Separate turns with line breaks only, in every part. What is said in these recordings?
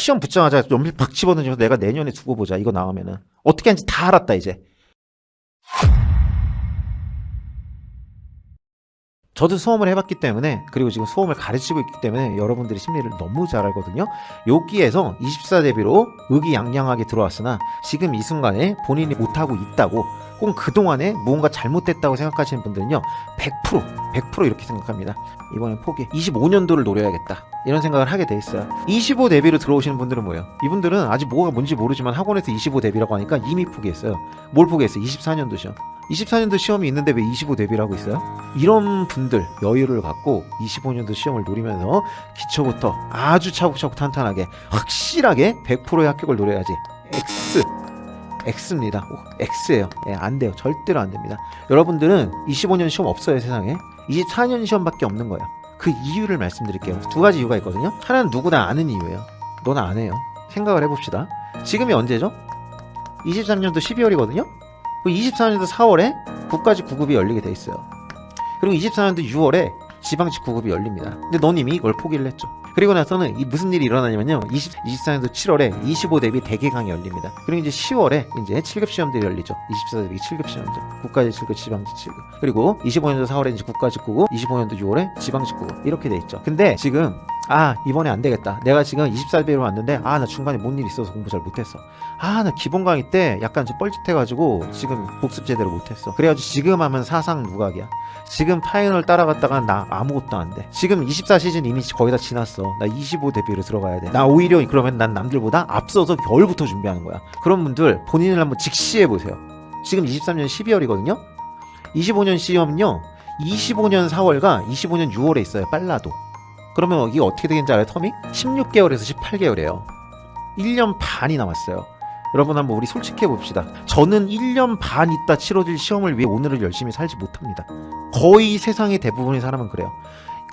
시험 붙자마자 연필 팍 집어던지면서 내가 내년에 두고 보자. 이거 나오면은. 어떻게 하는지 다 알았다, 이제. 저도 수험을 해봤기 때문에 그리고 지금 수험을 가르치고 있기 때문에 여러분들이 심리를 너무 잘 알거든요. 여기에서 24 대비로 의기양양하게 들어왔으나 지금 이 순간에 본인이 못하고 있다고 혹은 그동안에 무언가 잘못됐다고 생각하시는 분들은요 100% 100% 이렇게 생각합니다. 이번엔 포기. 25년도를 노려야겠다. 이런 생각을 하게 돼 있어요. 25 대비로 들어오시는 분들은 뭐예요? 이분들은 아직 뭐가 뭔지 모르지만 학원에서 25 대비라고 하니까 이미 포기했어요. 뭘 포기했어요? 24년도 시험. 24년도 시험이 있는데 왜 25 대비를 하고 있어요? 이런 분들 여유를 갖고 25년도 시험을 노리면서 기초부터 아주 차곡차곡 탄탄하게 확실하게 100%의 합격을 노려야지. X. X입니다. 오, X예요. 예, 안 돼요. 절대로 안 됩니다. 여러분들은 25년 시험 없어요, 세상에. 24년 시험밖에 없는 거예요. 그 이유를 말씀드릴게요. 두 가지 이유가 있거든요. 하나는 누구나 아는 이유예요. 넌 안 해요. 생각을 해봅시다. 지금이 언제죠? 23년도 12월이거든요. 24년도 4월에 국가직 구급이 열리게 돼 있어요. 그리고 24년도 6월에 지방직 구급이 열립니다. 근데 넌 이미 이걸 포기를 했죠. 그리고 나서는 이 무슨 일이 일어나냐면요. 20, 24년도 7월에 25 대비 대개강이 열립니다. 그리고 이제 10월에 이제 7급 시험들이 열리죠. 24 대비 7급 시험들. 국가직 7급, 지방직 7급. 그리고 25년도 4월에 이제 국가직 구급, 25년도 6월에 지방직 구급. 이렇게 돼 있죠. 근데 지금 아 이번에 안 되겠다. 내가 지금 24대비로 왔는데 아 나 중간에 뭔 일 있어서 공부 잘 못했어. 아 나 기본 강의 때 약간 좀 뻘짓해가지고 지금 복습 제대로 못했어. 그래가지고 지금 하면 사상 누각이야. 지금 파이널 따라갔다가 나 아무것도 안 돼. 지금 24 시즌 이미 거의 다 지났어. 나 25 데뷔로 들어가야 돼. 나 오히려 그러면 난 남들보다 앞서서 겨울부터 준비하는 거야. 그런 분들 본인을 한번 직시해 보세요. 지금 23년 12월이거든요. 25년 시험은요. 25년 4월과 25년 6월에 있어요. 빨라도. 그러면 이게 어떻게 되는지 알아요? 텀이? 16개월에서 18개월이에요. 1년 반이 남았어요. 여러분 한번 우리 솔직해 봅시다. 저는 1년 반 있다 치러질 시험을 위해 오늘을 열심히 살지 못합니다. 거의 세상의 대부분의 사람은 그래요.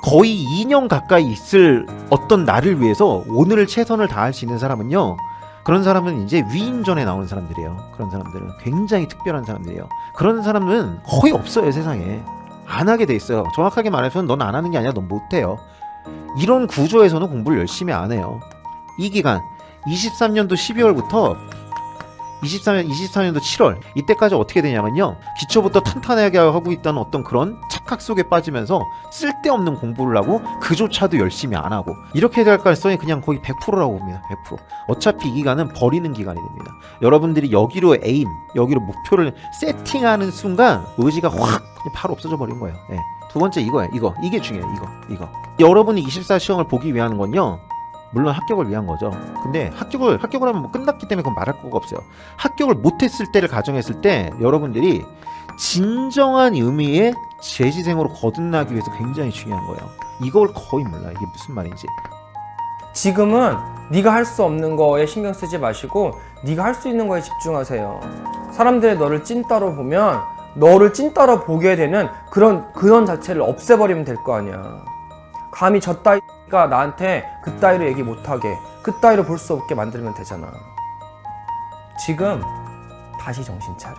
거의 2년 가까이 있을 어떤 나를 위해서 오늘을 최선을 다할 수 있는 사람은요. 그런 사람은 이제 위인전에 나오는 사람들이에요. 그런 사람들은 굉장히 특별한 사람들이에요. 그런 사람은 거의 없어요, 세상에. 안 하게 돼 있어요. 정확하게 말해서 넌안 하는 게 아니라 넌 못해요. 이런 구조에서는 공부를 열심히 안 해요. 이 기간 23년도 12월부터 23년 24년도 7월 이때까지 어떻게 되냐면요. 기초부터 탄탄하게 하고 있다는 어떤 그런 착각 속에 빠지면서 쓸데없는 공부를 하고 그조차도 열심히 안 하고 이렇게 될 가능성이 그냥 거의 100%라고 봅니다. 100% 어차피 이 기간은 버리는 기간이 됩니다. 여러분들이 여기로 에임 여기로 목표를 세팅하는 순간 의지가 확 바로 없어져 버린 거예요. 예. 두 번째 이거예요 이거 이게 중요해요 이거 이거 여러분이 24 시험을 보기 위한 건요 물론 합격을 위한 거죠. 근데 합격을 합격을 하면 뭐 끝났기 때문에 그건 말할 거가 없어요. 합격을 못했을 때를 가정했을 때 여러분들이 진정한 의미의 재지생으로 거듭나기 위해서 굉장히 중요한 거예요. 이걸 거의 몰라 이게 무슨 말인지.
지금은 네가 할 수 없는 거에 신경 쓰지 마시고 네가 할 수 있는 거에 집중하세요. 사람들이 너를 찐따로 보면 너를 찐따로 보게 되는 그런 그런 자체를 없애버리면 될 거 아니야. 감히 저 따위가 나한테 그 따위로 얘기 못하게 그 따위로 볼 수 없게 만들면 되잖아. 지금 다시 정신 차려.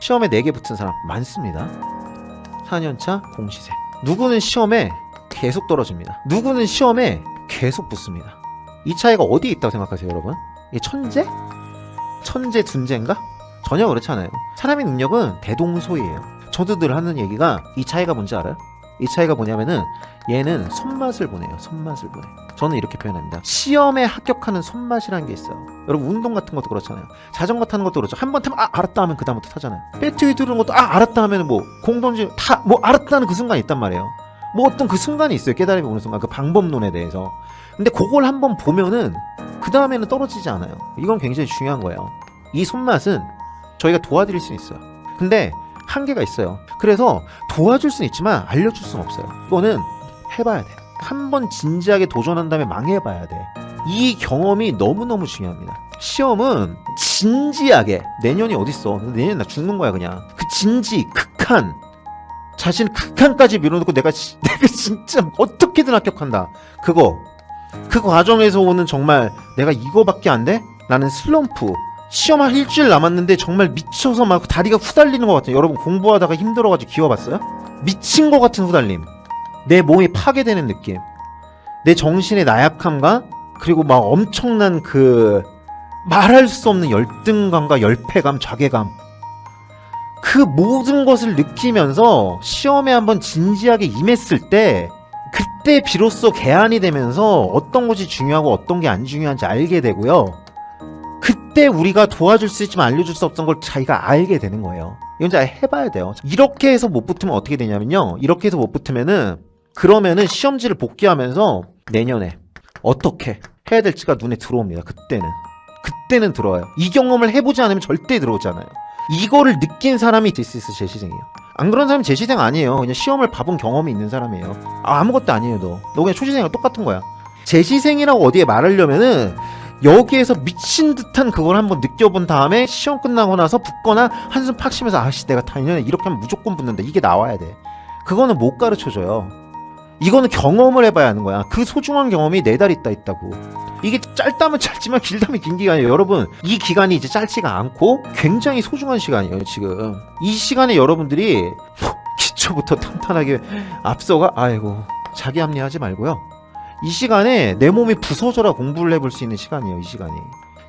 시험에 4개 붙은 사람 많습니다. 4년차 공시생. 누구는 시험에 계속 떨어집니다. 누구는 시험에 계속 붙습니다. 이 차이가 어디에 있다고 생각하세요, 여러분? 이게 천재? 천재 둔재인가? 전혀 그렇지 않아요. 사람의 능력은 대동소이에요. 저도 늘 하는 얘기가 이 차이가 뭔지 알아요? 이 차이가 뭐냐면은 얘는 손맛을 보내요. 손맛을 보내. 저는 이렇게 표현합니다. 시험에 합격하는 손맛이라는 게 있어요. 여러분 운동 같은 것도 그렇잖아요. 자전거 타는 것도 그렇죠. 한 번 타면 아 알았다 하면 그 다음부터 타잖아요. 배트 휘두르는 것도 아 알았다 하면 뭐 공 던지 다 뭐 알았다는 그 순간이 있단 말이에요. 뭐 어떤 그 순간이 있어요. 깨달음이 오는 순간 그 방법론에 대해서. 근데 그걸 한번 보면은 그 다음에는 떨어지지 않아요. 이건 굉장히 중요한 거예요. 이 손맛은 저희가 도와드릴 수 있어요. 근데 한계가 있어요. 그래서 도와줄 수는 있지만 알려줄 수는 없어요. 이거는 해봐야 돼. 한 번 진지하게 도전한 다음에 망해봐야 돼. 이 경험이 너무너무 중요합니다. 시험은 진지하게 내년이 어딨어. 내년 나 죽는 거야 그냥. 그 진지, 극한. 자신 극한까지 밀어놓고 내가, 지- 내가 진짜 어떻게든 합격한다. 그거. 그 과정에서 오는 정말 내가 이거밖에 안 돼? 라는 슬럼프. 시험 한 일주일 남았는데 정말 미쳐서 막 다리가 후달리는 것 같아요. 여러분 공부하다가 힘들어가지고 기어봤어요? 미친 것 같은 후달림. 내 몸이 파괴되는 느낌. 내 정신의 나약함과 그리고 막 엄청난 그 말할 수 없는 열등감과 열패감, 자괴감. 그 모든 것을 느끼면서 시험에 한번 진지하게 임했을 때 그때 비로소 개안이 되면서 어떤 것이 중요하고 어떤 게 안 중요한지 알게 되고요. 그때 우리가 도와줄 수 있지만 알려줄 수 없던 걸 자기가 알게 되는 거예요. 이건 잘 해봐야 돼요. 이렇게 해서 못 붙으면 어떻게 되냐면요. 이렇게 해서 못 붙으면은 그러면은 시험지를 복귀하면서 내년에 어떻게 해야 될지가 눈에 들어옵니다. 그때는. 그때는 들어와요. 이 경험을 해보지 않으면 절대 들어오잖아요. 이거를 느낀 사람이 디스이스 제시생이에요. 안 그런 사람이 제시생 아니에요. 그냥 시험을 봐본 경험이 있는 사람이에요. 아, 아무것도 아니에요, 너. 너 그냥 초시생이랑 똑같은 거야. 제시생이라고 어디에 말하려면은 여기에서 미친 듯한 그걸 한번 느껴본 다음에 시험 끝나고 나서 붙거나 한숨 팍 쉬면서 아씨 내가 다년에 이렇게 하면 무조건 붙는다. 이게 나와야 돼. 그거는 못 가르쳐줘요. 이거는 경험을 해봐야 하는 거야. 그 소중한 경험이 네 달 있다 있다고. 이게 짧다면 짧지만 길다면 긴 기간이에요. 여러분 이 기간이 이제 짧지가 않고 굉장히 소중한 시간이에요 지금. 이 시간에 여러분들이 뭐 기초부터 탄탄하게 앞서가 아이고 자기 합리하지 말고요 이 시간에 내 몸이 부서져라 공부를 해볼 수 있는 시간이에요, 이 시간이.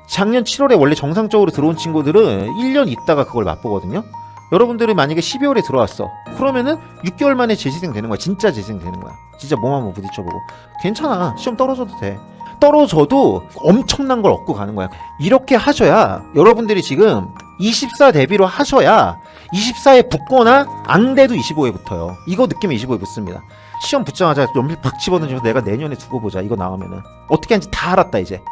작년 7월에 원래 정상적으로 들어온 친구들은 1년 있다가 그걸 맛보거든요? 여러분들이 만약에 12월에 들어왔어. 그러면은 6개월 만에 재시생 되는 거야. 진짜 재시생 되는 거야. 진짜 몸 한번 부딪혀보고. 괜찮아. 시험 떨어져도 돼. 떨어져도 엄청난 걸 얻고 가는 거야. 이렇게 하셔야 여러분들이 지금 24 대비로 하셔야 24에 붙거나 안 돼도 25에 붙어요. 이거 느끼면 25에 붙습니다. 시험 붙자마자 연필 팍 집어던지면 내가 내년에 두고 보자. 이거 나오면은. 어떻게 하는지 다 알았다 이제.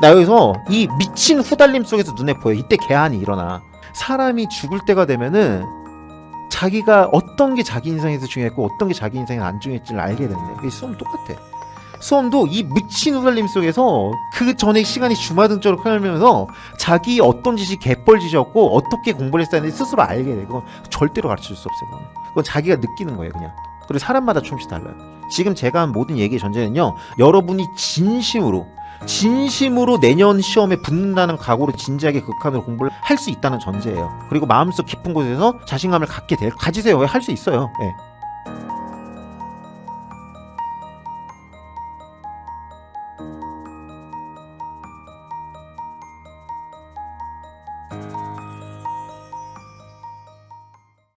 나 여기서 이 미친 후달림 속에서 눈에 보여. 이때 개안이 일어나. 사람이 죽을 때가 되면은 자기가 어떤 게 자기 인생에서 중요했고 어떤 게 자기 인생에 안 중요했지를 알게 된대 그게 수험 똑같아. 수험도 이 미친 후달림 속에서 그 전에 시간이 주마등처럼 흘러면서 자기 어떤 짓이 개뻘짓이었고 어떻게 공부를 했었는지 스스로 알게 돼. 그건 절대로 가르칠 수 없어요. 그건 자기가 느끼는 거예요 그냥 그리고 사람마다 조금씩 달라요. 지금 제가 한 모든 얘기의 전제는요. 여러분이 진심으로 진심으로 내년 시험에 붙는다는 각오로 진지하게 극한으로 공부를 할 수 있다는 전제예요. 그리고 마음속 깊은 곳에서 자신감을 갖게 될 가지세요. 할 수 있어요. 예.